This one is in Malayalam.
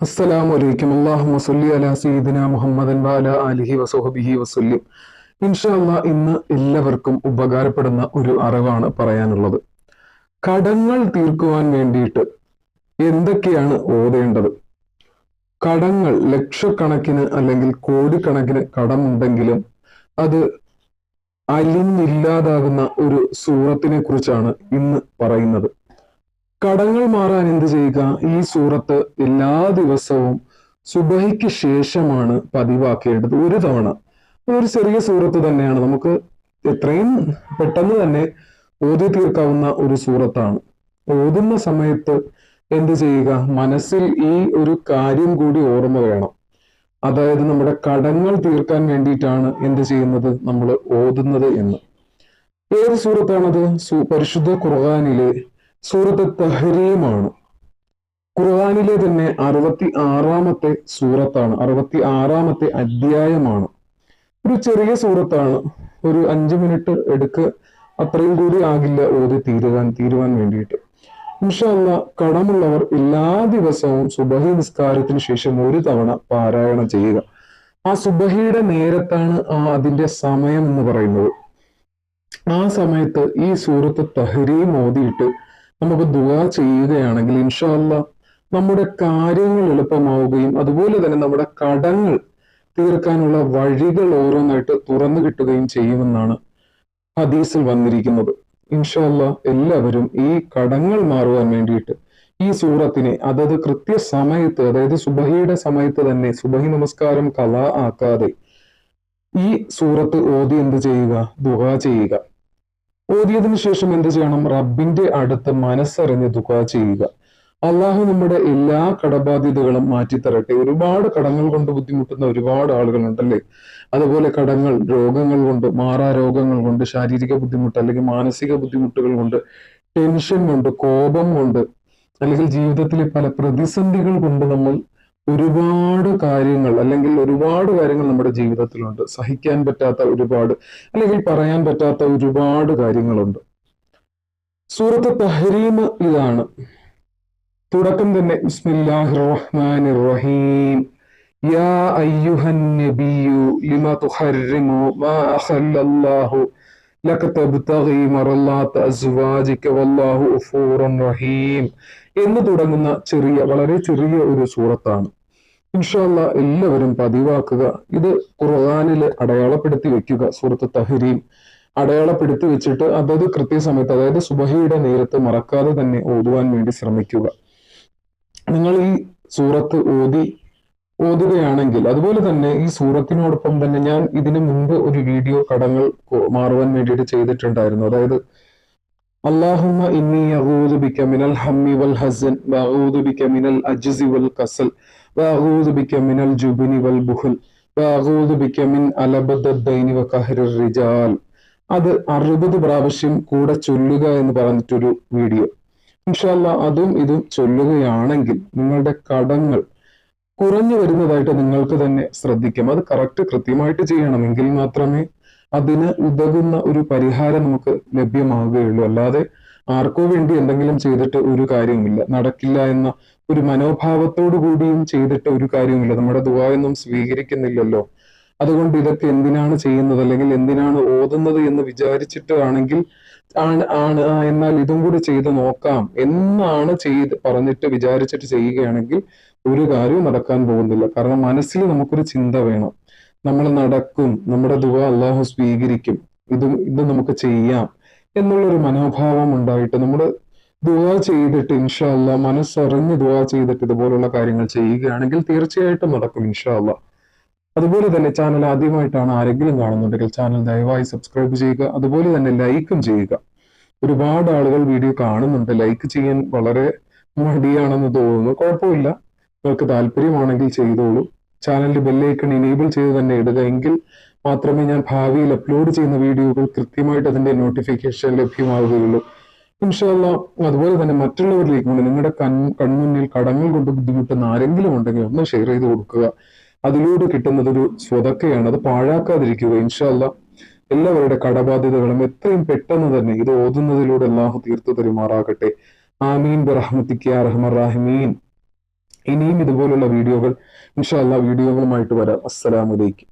അസ്സലാമു വലൈക്കും അള്ളാഹു വസല്ലി അല സീദിന മുഹമ്മദൻ വാല അലിഹി വസുഹബിഹി വസല്ലിം. ഇൻഷാ അല്ലാ ഇന്ന് എല്ലാവർക്കും ഉപകാരപ്പെടുന്ന ഒരു അറിവാണ് പറയാനുള്ളത്. കടങ്ങൾ തീർക്കുവാൻ വേണ്ടിയിട്ട് എന്തൊക്കെയാണ് ഓതേണ്ടത്? കടങ്ങൾ ലക്ഷക്കണക്കിന് അല്ലെങ്കിൽ കോടിക്കണക്കിന് കടമുണ്ടെങ്കിലും അത് അലിഞ്ഞില്ലാതാകുന്ന ഒരു സൂറത്തിനെ കുറിച്ചാണ് ഇന്ന് പറയുന്നത്. കടങ്ങൾ മാറാൻ എന്ത് ചെയ്യുക? ഈ സൂറത്ത് എല്ലാ ദിവസവും സുബഹിക്ക് ശേഷമാണ് പതിവാക്കേണ്ടത് ഒരു തവണ. ഒരു ചെറിയ സൂറത്ത് തന്നെയാണ്. നമുക്ക് എത്രയും പെട്ടെന്ന് തന്നെ ഓതി തീർക്കാവുന്ന ഒരു സൂറത്താണ്. ഓതുന്ന സമയത്ത് എന്ത് ചെയ്യുക? മനസ്സിൽ ഈ ഒരു കാര്യം കൂടി ഓർമ്മ വേണം. അതായത് നമ്മുടെ കടങ്ങൾ തീർക്കാൻ വേണ്ടിയിട്ടാണ് എന്ത് ചെയ്യുന്നത്? നമ്മൾ ഓതുന്നത് എന്ന്. ഏത് സൂറത്താണത്? പരിശുദ്ധ ഖുർആാനിലെ സൂറത്ത് തഹരീമാണ്. ഖുർആാനിലെ തന്നെ അറുപത്തി ആറാമത്തെ സൂറത്താണ്. അറുപത്തി ആറാമത്തെ അധ്യായമാണ്. ഒരു ചെറിയ സൂറത്താണ്. ഒരു അഞ്ചു മിനിറ്റ് എടുക്ക്. അത്രയും കൂടി ആകില്ല ഓതി തീരുവാൻ തീരുവാൻ വേണ്ടിയിട്ട്. ഇൻഷല്ല കടമുള്ളവർ എല്ലാ ദിവസവും സുബഹി നിസ്കാരത്തിന് ശേഷം ഒരു തവണ പാരായണം ചെയ്യുക. ആ സുബഹിയുടെ നേരത്താണ് ആ അതിന്റെ സമയം എന്ന് പറയുന്നത്. ആ സമയത്ത് ഈ സൂറത്ത് തഹരീം ഓതിയിട്ട് നമുക്ക് ദുവാ ചെയ്യുകയാണെങ്കിൽ ഇൻഷാല്ല നമ്മുടെ കാര്യങ്ങൾ എളുപ്പമാവുകയും അതുപോലെ തന്നെ നമ്മുടെ കടങ്ങൾ തീർക്കാനുള്ള വഴികൾ ഓരോന്നായിട്ട് തുറന്നു കിട്ടുകയും ചെയ്യുമെന്നാണ് ഹദീസിൽ വന്നിരിക്കുന്നത്. ഇൻഷാല്ല എല്ലാവരും ഈ കടങ്ങൾ മാറുവാൻ വേണ്ടിയിട്ട് ഈ സൂറത്തിനെ അതായത് കൃത്യ കൃത്യസമയത്ത് അതായത് സുബഹിയുടെ സമയത്ത് തന്നെ സുബഹി നമസ്കാരം കല ആക്കാതെ ഈ സൂറത്ത് ഓതി എന്ത് ചെയ്യുക? ദുആ ചെയ്യുക. ഓതിയതിനു ശേഷം എന്ത് ചെയ്യണം? റബ്ബിന്റെ അടുത്ത് മനസ്സറിഞ്ഞ് ദുഃഖ ചെയ്യുക. അള്ളാഹു നമ്മുടെ എല്ലാ കടബാധ്യതകളും മാറ്റിത്തരട്ടെ. ഒരുപാട് കടങ്ങൾ കൊണ്ട് ബുദ്ധിമുട്ടുന്ന ഒരുപാട് ആളുകളുണ്ടല്ലേ? അതുപോലെ കടങ്ങൾ രോഗങ്ങൾ കൊണ്ട് മാറാ രോഗങ്ങൾ കൊണ്ട് ശാരീരിക ബുദ്ധിമുട്ട് അല്ലെങ്കിൽ മാനസിക ബുദ്ധിമുട്ടുകൾ കൊണ്ട് ടെൻഷൻ കൊണ്ട് കോപം കൊണ്ട് അല്ലെങ്കിൽ ജീവിതത്തിലെ പല പ്രതിസന്ധികൾ കൊണ്ട് നമ്മൾ ഒരുപാട് കാര്യങ്ങൾ അല്ലെങ്കിൽ ഒരുപാട് കാര്യങ്ങൾ നമ്മുടെ ജീവിതത്തിലുണ്ട്. സഹിക്കാൻ പറ്റാത്ത ഒരുപാട് അല്ലെങ്കിൽ പറയാൻ പറ്റാത്ത ഒരുപാട് കാര്യങ്ങളുണ്ട്. സൂറത്ത് തഹരീം ഇതാണ്. തുടക്കം തന്നെ ബിസ്മില്ലാഹിർ റഹ്മാനിർ റഹീം യാ മാ അഹല്ലല്ലാഹു വല്ലാഹു റഹീം എന്ന് തുടങ്ങുന്ന ചെറിയ വളരെ ചെറിയ ഒരു സൂറത്താണ്. ഇൻഷാല്ല എല്ലാവരും പതിവാക്കുക. ഇത് ഖുർആനിൽ അടയാളപ്പെടുത്തി വെക്കുക സുഹൃത്ത് തഹരീം. അടയാളപ്പെടുത്തി വെച്ചിട്ട് അതത് കൃത്യസമയത്ത് അതായത് സുബഹിയുടെ നേരത്ത് മറക്കാതെ തന്നെ ഓതുവാൻ വേണ്ടി ശ്രമിക്കുക. നിങ്ങൾ ഈ സൂറത്ത് ഓതി ഓതുകയാണെങ്കിൽ അതുപോലെ തന്നെ ഈ സൂറത്തിനോടൊപ്പം തന്നെ ഞാൻ ഇതിനു മുമ്പ് ഒരു വീഡിയോ കടങ്ങൾ മാറുവാൻ വേണ്ടിയിട്ട് ചെയ്തിട്ടുണ്ടായിരുന്നു. അതായത് അള്ളാഹുമ്മ إني أعوذ بك من الهم വൽ وأعوذ بك من മിനൽ والكسل وأعوذ بك من الجبن والبخل وأعوذ بك من ألبد الدين മിൻ الرجال അത് അറുപത് പ്രാവശ്യം കൂടെ ചൊല്ലുക എന്ന് പറഞ്ഞിട്ടൊരു വീഡിയോ. ഇൻഷാല്ല അതും ഇതും ചൊല്ലുകയാണെങ്കിൽ നിങ്ങളുടെ കടങ്ങൾ കുറഞ്ഞു വരുന്നതായിട്ട് നിങ്ങൾക്ക് തന്നെ ശ്രദ്ധിക്കാം. അത് കറക്റ്റ് കൃത്യമായിട്ട് ചെയ്യണമെങ്കിൽ മാത്രമേ അതിന് ഉതകുന്ന ഒരു പരിഹാരം നമുക്ക് ലഭ്യമാവുകയുള്ളൂ. അല്ലാതെ ആർക്കോ വേണ്ടി എന്തെങ്കിലും ചെയ്തിട്ട് ഒരു കാര്യവുമില്ല. നടക്കില്ല എന്ന ഒരു മനോഭാവത്തോടു കൂടിയും ചെയ്തിട്ട് ഒരു കാര്യവുമില്ല. നമ്മുടെ ദുവായൊന്നും സ്വീകരിക്കുന്നില്ലല്ലോ. അതുകൊണ്ട് ഇതൊക്കെ എന്തിനാണ് ചെയ്യുന്നത്? അല്ലെങ്കിൽ എന്തിനാണ് ഓതുന്നത് എന്ന് വിചാരിച്ചിട്ടാണെങ്കിൽ ആണ് ആണ് എന്നാൽ ഇതും കൂടി ചെയ്ത് നോക്കാം എന്നാണ് ചെയ്ത് പറഞ്ഞിട്ട് വിചാരിച്ചിട്ട് ചെയ്യുകയാണെങ്കിൽ ഒരു കാര്യവും നടക്കാൻ പോകുന്നില്ല. കാരണം മനസ്സിൽ നമുക്കൊരു ചിന്ത വേണം. നമ്മൾ നടക്കും നമ്മുടെ ദുവ അള്ളാഹു സ്വീകരിക്കും ഇത് ഇത് നമുക്ക് ചെയ്യാം എന്നുള്ളൊരു മനോഭാവം ഉണ്ടായിട്ട് നമ്മൾ ദുവ ചെയ്തിട്ട് ഇൻഷാ അല്ല മനസ്സറിഞ്ഞ് ദുവ ചെയ്തിട്ട് ഇതുപോലുള്ള കാര്യങ്ങൾ ചെയ്യുകയാണെങ്കിൽ തീർച്ചയായിട്ടും നടക്കും ഇൻഷാ അല്ല അതുപോലെ തന്നെ ചാനൽ ആദ്യമായിട്ടാണ് ആരെങ്കിലും കാണുന്നുണ്ടെങ്കിൽ ചാനൽ ദയവായി സബ്സ്ക്രൈബ് ചെയ്യുക അതുപോലെ തന്നെ ലൈക്കും ചെയ്യുക. ഒരുപാട് ആളുകൾ വീഡിയോ കാണുന്നുണ്ട് ലൈക്ക് ചെയ്യാൻ വളരെ മടിയാണെന്ന് തോന്നുന്നു കുഴപ്പമില്ല. നിങ്ങൾക്ക് താല്പര്യമാണെങ്കിൽ ചെയ്തോളൂ. ചാനലിൽ ബെല്ലൈക്കൺ എനേബിൾ ചെയ്ത് തന്നെ ഇടുക എങ്കിൽ മാത്രമേ ഞാൻ ഭാവിയിൽ അപ്ലോഡ് ചെയ്യുന്ന വീഡിയോകൾ കൃത്യമായിട്ട് അതിന്റെ നോട്ടിഫിക്കേഷൻ ലഭ്യമാവുകയുള്ളൂ. ഇൻഷാല്ല അതുപോലെ തന്നെ മറ്റുള്ളവരിലേക്ക് കൊണ്ട് നിങ്ങളുടെ കൺ കൺമുന്നിൽ കടങ്ങൾ കൊണ്ട് ബുദ്ധിമുട്ടുന്ന ആരെങ്കിലും ഉണ്ടെങ്കിൽ ഒന്ന് ഷെയർ ചെയ്ത് കൊടുക്കുക. അതിലൂടെ കിട്ടുന്നത് ഒരു സ്വതക്കയാണ്. അത് പാഴാക്കാതിരിക്കുക ഇൻഷാല്ല എല്ലാവരുടെ കടബാധ്യതകളും എത്രയും പെട്ടെന്ന് തന്നെ ഇത് ഓതുന്നതിലൂടെ അള്ളാഹു തീർത്തു തരുമാറാകട്ടെ. ആമീൻ. ബിറഹ്മത്തിക്ക് റഹ്മർ റാഹിമീൻ. ഇനിയും ഇതുപോലുള്ള വീഡിയോകൾ ഇൻഷാല്ല വീഡിയോകളുമായിട്ട് വരാം. അസ്സലാമലൈക്കും